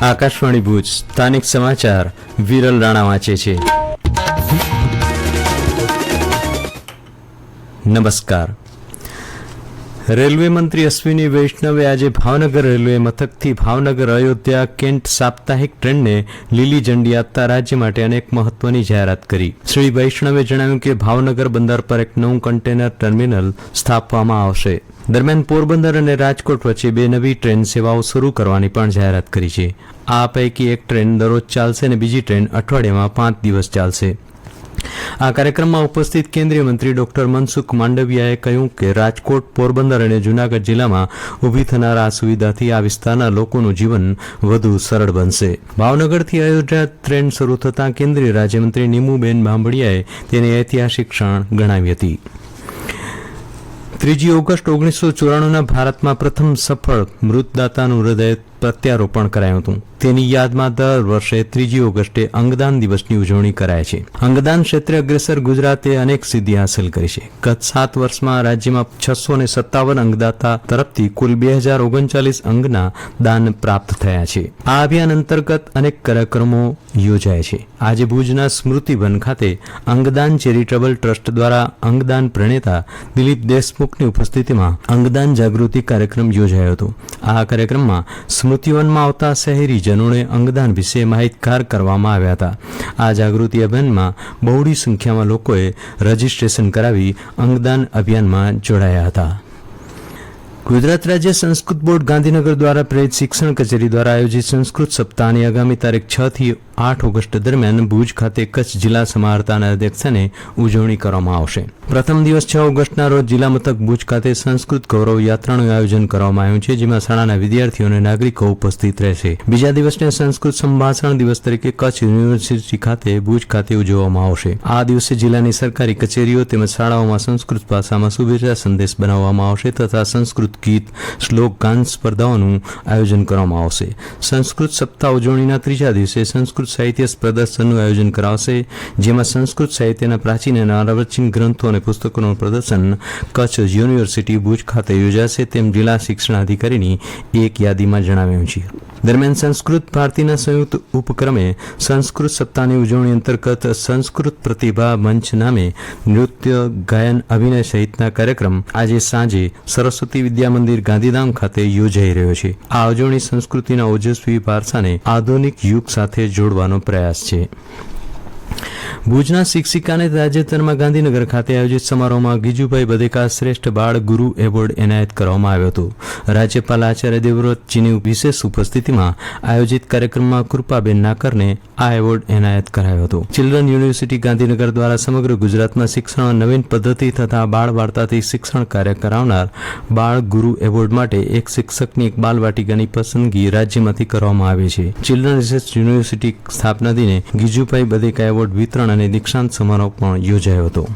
આકાશવાણી ભુજ, સ્થાનિક સમાચાર, વિરલ રાણા વાંચે છે. નમસ્કાર. રેલવે મંત્રી અશ્વિની વૈષ્ણવે આજે ભાવનગર રેલવે મથકથી ભાવનગર, અયોધ્યા, કેન્ટ સાપ્તાહિક ટ્રેનને લીલી ઝંડી આપતા રાજ્ય માટે અનેક મહત્વની જાહેરાત કરી. શ્રી વૈષ્ણવે જણાવ્યું કે ભાવનગર બંદર પર એક નવું કન્ટેનર ટર્મિનલ સ્થાપવામાં આવશે. દરમિયાન પોરબંદર અને રાજકોટ વચ્ચે બે નવી ટ્રેન સેવાઓ શરૂ કરવાની પણ જાહેરાત કરી છે. આ પૈકી એક ટ્રેન દરરોજ ચાલશે અને બીજી ટ્રેન અઠવાડિયામાં પાંચ દિવસ ચાલશે. આ કાર્યક્રમમાં ઉપસ્થિત કેન્દ્રીય મંત્રી ડોક્ટર મનસુખ માંડવિયાએ કહ્યું કે રાજકોટ, પોરબંદર અને જૂનાગઢ જિલ્લામાં ઊભી થનાર આ સુવિધાથી આ વિસ્તારના લોકોનું જીવન વધુ સરળ બનશે. ભાવનગરથી અયોધ્યા ટ્રેન શરૂ થતાં કેન્દ્રીય રાજ્યમંત્રી નીમુબેન બાંભડિયાએ તેને ઐતિહાસિક ક્ષણ ગણાવી હતી. ત્રીજી ઓગસ્ટ ઓગણીસો ચોરાણુંના ભારતમાં પ્રથમ સફળ મૃતદાતાનું હૃદય પ્રત્યારોપણ કરાયું હતું. તેની યાદમાં દર વર્ષે ત્રીજી ઓગસ્ટે અંગદાન દિવસની ઉજવણી કરાય છે. અંગદાન ક્ષેત્રે અગ્રેસર ગુજરાતે અનેક સિદ્ધિ હાંસલ કરી છે. ગત સાત વર્ષમાં રાજ્યમાં છસો ને સત્તાવન અંગદાતા તરફથી કુલ બે હજાર ઓગણચાલીસ અંગના દાન પ્રાપ્ત થયા છે. આ અભિયાન અંતર્ગત અનેક કાર્યક્રમો યોજાય છે. આજે ભુજના સ્મૃતિવન ખાતે અંગદાન ચેરિટેબલ ટ્રસ્ટ દ્વારા અંગદાન પ્રણેતા દિલીપ દેશમુખની ઉપસ્થિતિમાં અંગદાન જાગૃતિ કાર્યક્રમ યોજાયો હતો. આ કાર્યક્રમમાં સ્મૃતિવનમાં આવતા શહેરીજનોને અંગદાન વિશે માહિતગાર કરવામાં આવ્યા હતા. આ જાગૃતિ અભિયાનમાં બહોળી સંખ્યામાં લોકોએ રજીસ્ટ્રેશન કરાવી અંગદાન અભિયાનમાં જોડાયા હતા. ગુજરાત રાજ્ય સંસ્કૃત બોર્ડ ગાંધીનગર દ્વારા પ્રેરિત શિક્ષણ કચેરી દ્વારા આયોજિત સંસ્કૃત સપ્તાહની આગામી તારીખ છ થી આઠ ઓગસ્ટ દરમિયાન ભુજ ખાતે કચ્છ જિલ્લા સમાહર્તાના અધ્યક્ષસ્થાને ઉજવણી કરવામાં આવશે. પ્રથમ દિવસ છ ઓગસ્ટના રોજ જિલ્લા મથક ભુજ ખાતે સંસ્કૃત ગૌરવ યાત્રાનું આયોજન કરવામાં આવ્યું છે, જેમાં શાળાના વિદ્યાર્થીઓ અને નાગરિકો ઉપસ્થિત રહેશે. બીજા દિવસને સંસ્કૃત સંભાષણ દિવસ તરીકે કચ્છ યુનિવર્સિટી ખાતે ભુજ ખાતે ઉજવવામાં આવશે. આ દિવસે જિલ્લાની સરકારી કચેરીઓ તેમજ શાળાઓમાં સંસ્કૃત ભાષામાં શુભેચ્છા સંદેશ બનાવવામાં આવશે તથા સંસ્કૃત ગીત શ્લોક ગાન સ્પર્ધાઓનું આયોજન કરવામાં આવશે. સંસ્કૃત સપ્તાહ ઉજવણીના ત્રીજા દિવસે સંસ્કૃત સાહિત્ય પ્રદર્શનનું આયોજન કરાવશે, જેમાં સંસ્કૃત સાહિત્યના પ્રાચીન અને અનાવચીન ગ્રંથો અને પુસ્તકોનું પ્રદર્શન કચ્છ યુનિવર્સિટી ભુજ ખાતે યોજાશે તેમ જિલ્લા શિક્ષણાધિકારીની એક યાદીમાં જણાવ્યું છે. દરમિયાન સંસ્કૃત ભારતીના સંયુક્ત ઉપક્રમે સંસ્કૃત સપ્તાહની ઉજવણી અંતર્ગત સંસ્કૃત પ્રતિભા મંચ નામે નૃત્ય, ગાયન, અભિનય સહિતના કાર્યક્રમ આજે સાંજે સરસ્વતી વિદ્યા મંદિર ગાંધીધામ ખાતે યોજાઈ રહ્યો છે. આ ઉજવણી સંસ્કૃતિના ઓજસ્વી વારસાને આધુનિક યુગ સાથે જોડવાનો પ્રયાસ છે. ભુજના શિક્ષિકાને તાજેતરમાં ગાંધીનગર ખાતે આયોજિત સમારોહમાં ગીજુભાઈ બધેકા શ્રેષ્ઠ બાળ ગુરુ એવોર્ડ એનાયત કરવામાં આવ્યો હતો. રાજ્યપાલ આચાર્ય દેવવ્રતજીની વિશેષ ઉપસ્થિતિમાં આયોજિત કાર્યક્રમમાં કૃપાબેન નાકરને આ એવોર્ડ એનાયત કરાયો હતો. ચિલ્ડ્રન યુનિવર્સિટી ગાંધીનગર દ્વારા સમગ્ર ગુજરાતમાં શિક્ષણ નવીન પદ્ધતિ તથા બાળ વાર્તાથી શિક્ષણ કાર્ય કરાવનાર બાળ ગુરુ એવોર્ડ માટે એક શિક્ષકની એક બાલવાટિકાની પસંદગી રાજ્યમાંથી કરવામાં આવી છે. ચિલ્ડ્રન રિસર્ચ યુનિવર્સિટી સ્થાપના દિને ગીજુભાઈ બધેકા એવોર્ડ વિતરણ અને દીક્ષાંત સમારોહ પણ યોજાયો હતો.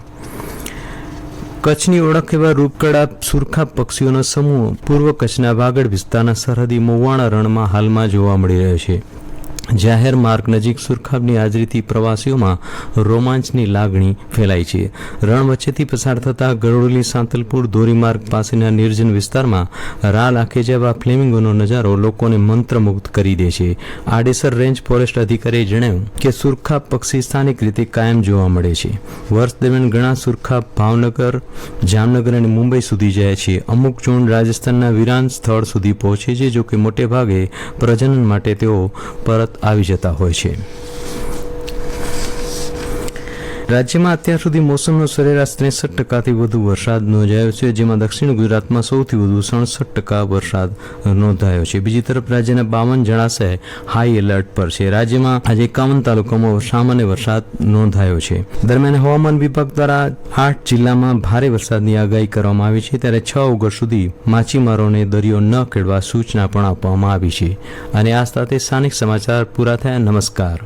કચ્છની ઓળખ એવા રૂપકડા સુરખા પક્ષીઓનો સમૂહ પૂર્વ કચ્છના વાગડ વિસ્તારના સરહદી મોવાણા રણમાં હાલમાં જોવા મળી રહ્યો છે. જાહેર માર્ગ નજીક સુરખાબની હાજરીથી પ્રવાસીઓમાં રોમાંચની લાગણી ફેલાઈ છે. રણ વચ્ચેથી પસાર થતા ગરોડલી સાંતલપુર ધોરીમાર્ગ પાસેના નિર્જન વિસ્તારમાં રાલ આખે જેવા ફ્લેમિંગોનો નજારો લોકોને મંત્રમુગ્ધ કરી દે છે. આડેસર રેન્જ ફોરેસ્ટ અધિકારીએ જણાવ્યું કે સુરખાબ પક્ષી સ્થાનિક રીતે કાયમ જોવા મળે છે. વર્ષ દરમિયાન ઘણા સુરખાબ ભાવનગર, જામનગર અને મુંબઈ સુધી જાય છે. અમુક ઝુંડ રાજસ્થાનના વિરાન સ્થળ સુધી પહોંચે છે, જોકે મોટેભાગે મોટે ભાગે પ્રજનન માટે તેઓ પરત આવી જતા હોય છે. રાજ્યમાં અત્યાર સુધી મોસમનો સરેરાશ ત્રેસઠ ટકાથી વધુ વરસાદ નોંધાયો છે, જેમાં દક્ષિણ ગુજરાતમાં સૌથી વધુ સડસઠ ટકા વરસાદ નોંધાયો છે. બીજી તરફ રાજ્યના બાવન જળાશય હાઈ એલર્ટ પર છે. રાજ્યમાં આજે એકાવન તાલુકામાં સામાન્ય વરસાદ નોંધાયો છે. દરમિયાન હવામાન વિભાગ દ્વારા આઠ જિલ્લામાં ભારે વરસાદની આગાહી કરવામાં આવી છે. ત્યારે છ ઓગસ્ટ સુધી માછીમારોને દરિયો ન ખેડવા સૂચના પણ આપવામાં આવી છે. અને આ સાથે સ્થાનિક સમાચાર પૂરા થયા. નમસ્કાર.